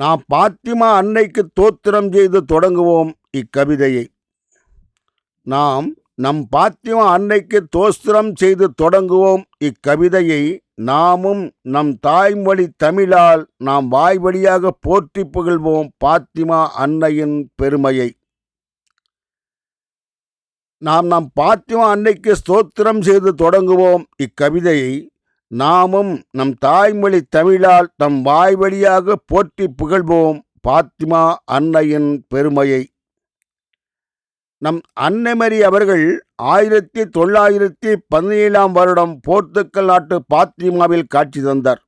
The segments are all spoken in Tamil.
நாம் பாத்திமா அன்னைக்கு தோத்திரம் செய்து தொடங்குவோம் இக்கவிதையை. நாம் நம் பாத்திமா அன்னைக்கு தோஸ்திரம் செய்து தொடங்குவோம் இக்கவிதையை நாமும் நம் தாய்மொழி தமிழால் நாம் வாய்வழியாக போற்றி புகழ்வோம் பாத்திமா அன்னையின் பெருமையை. நாம் நம் பாத்திமா அன்னைக்கு ஸ்தோத்திரம் செய்து தொடங்குவோம் இக்கவிதையை நாமும் நம் தாய்மொழி தமிழால் நம் வாய் வழியாக போற்றி புகழ்வோம் பாத்திமா அன்னையின் பெருமையை. நம் அன்னைமரி அவர்கள் ஆயிரத்தி தொள்ளாயிரத்தி பதினேழாம் வருடம் போர்த்துக்கல் நாட்டு பாத்திமாவில் காட்சி தந்தார்.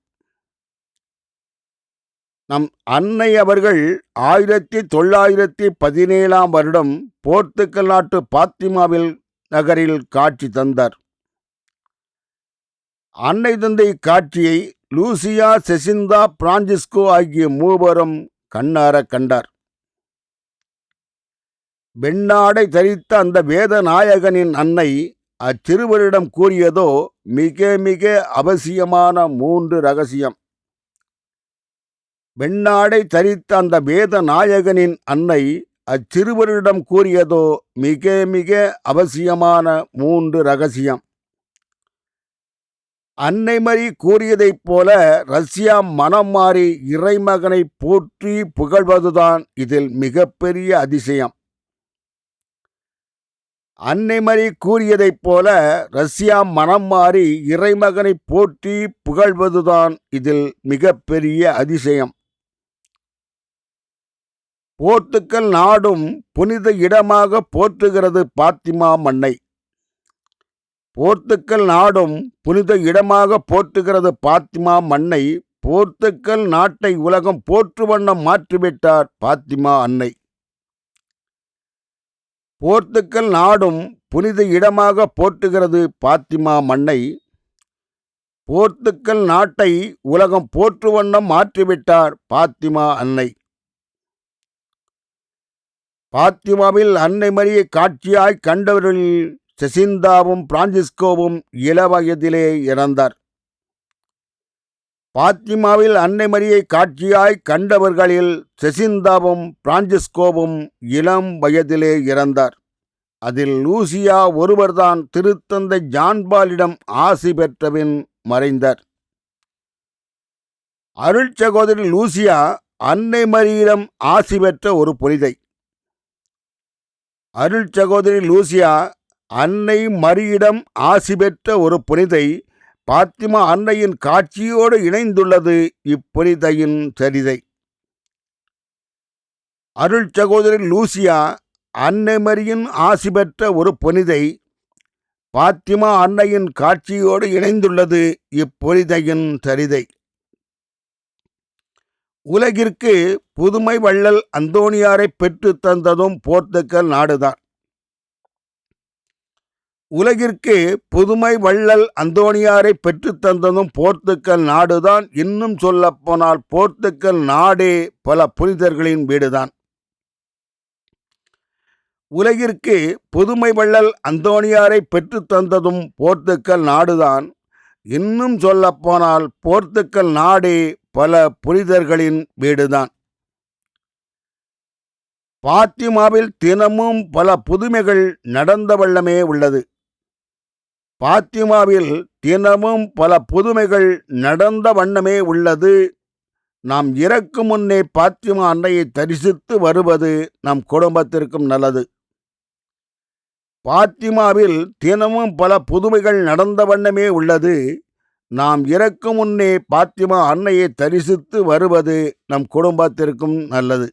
நம் அன்னை அவர்கள் ஆயிரத்தி தொள்ளாயிரத்தி பதினேழாம் வருடம் போர்த்துக்கல் நாட்டு பாத்திமாவில் நகரில் காட்சி தந்தார். அன்னை தந்தை காட்சியை லூசியா செசிந்தா பிரான்சிஸ்கோ ஆகிய மூவரும் கண்ணார கண்டார். வெண்ணாடை தரித்த அந்த வேத நாயகனின் அன்னை அச்சிறுவரிடம் கூறியதோ மிக மிக அவசியமான மூன்று ரகசியம். வெண்ணாடை தரித்த அந்த வேத நாயகனின் அன்னை அச்சிறுவரிடம் கூறியதோ மிக மிக அவசியமான மூன்று ரகசியம். அன்னைமரி கூறியதைப் போல ரஷ்யா மனம் மாறி இறைமகனை போற்றி புகழ்வதுதான் இதில் மிகப்பெரிய அதிசயம். அன்னைமரி கூறியதைப் போல ரஷ்யா மனம் மாறி இறைமகனை போற்றி புகழ்வதுதான் இதில் மிகப்பெரிய அதிசயம். போர்த்துக்கல் நாடும் புனித இடமாக போற்றுகிறது பாத்திமா மண்ணை போர்த்துக்கல் நாடும் புனித இடமாக போற்றுகிறது. பாத்திமா மண்ணை போர்த்துக்கல் நாட்டை உலகம் போற்று வண்ணம் மாற்றிவிட்டார் பாத்திமா அன்னை. போர்த்துக்கல் நாடும் புனித இடமாக போற்றுகிறது பாத்திமா மண்ணை போர்த்துக்கல் நாட்டை உலகம் போற்று வண்ணம் மாற்றிவிட்டார் பாத்திமா அன்னை. பாத்திமாவில் அன்னை மரியை காட்சியாய் கண்டவர்களில் செசிந்தாவும் பிரான்சிஸ்கோவும் இளவயதிலே இறந்தார். பாத்திமாவில் அன்னை மரியை காட்சியாய் கண்டவர்களில் செசிந்தாவும் பிரான்சிஸ்கோவும் இளம் வயதிலே இறந்தார். அதில் லூசியா ஒருவர்தான் திருத்தந்தை ஜான்பாலிடம் ஆசி பெற்றபின் மறைந்தார். அருள் சகோதரி லூசியா அன்னை மரியிடம் ஆசி பெற்ற ஒரு புனிதை. அருள் சகோதரி லூசியா அன்னை மரியிடம் ஆசி பெற்ற ஒரு புனிதை பாத்திமா அன்னையின் காட்சியோடு இணைந்துள்ளது இப்புனிதையின் சரிதை. அருள் சகோதரி லூசியா அன்னை மரியின் ஆசி பெற்ற ஒரு புனிதை பாத்திமா அன்னையின் காட்சியோடு இணைந்துள்ளது இப்புனிதையின் சரிதை. உலகிற்கு புதுமை வள்ளல் அந்தோணியாரை பெற்று தந்ததும் போர்த்துக்கல் நாடுதான். உலகிற்கு புதுமை வள்ளல் அந்தோணியாரை பெற்றுத்தந்ததும் போர்த்துக்கல் நாடுதான். இன்னும் சொல்லப்போனால் போர்த்துக்கல் நாடே பல புனிதர்களின் வீடுதான். உலகிற்கு புதுமை வள்ளல் அந்தோணியாரை பெற்றுத்தந்ததும் போர்த்துக்கல் நாடுதான். இன்னும் சொல்லப்போனால் போர்த்துக்கல் நாடே பல புனிதர்களின் வீடுதான். பாத்திமாவில் தினமும் பல புதுமைகள் நடந்த வல்லமே உள்ளது. பாத்திமாவில் தினமும் பல புதுமைகள் நடந்த வண்ணமே உள்ளது. நாம் இறக்கும் முன்னே பாத்திமா அன்னையை தரிசித்து வருவது நம் குடும்பத்திற்கும் நல்லது. பாத்திமாவில் தினமும் பல புதுமைகள் நடந்த வண்ணமே உள்ளது. நாம் இறக்கும் முன்னே பாத்திமா அன்னையை தரிசித்து வருவது நம் குடும்பத்திற்கும் நல்லது.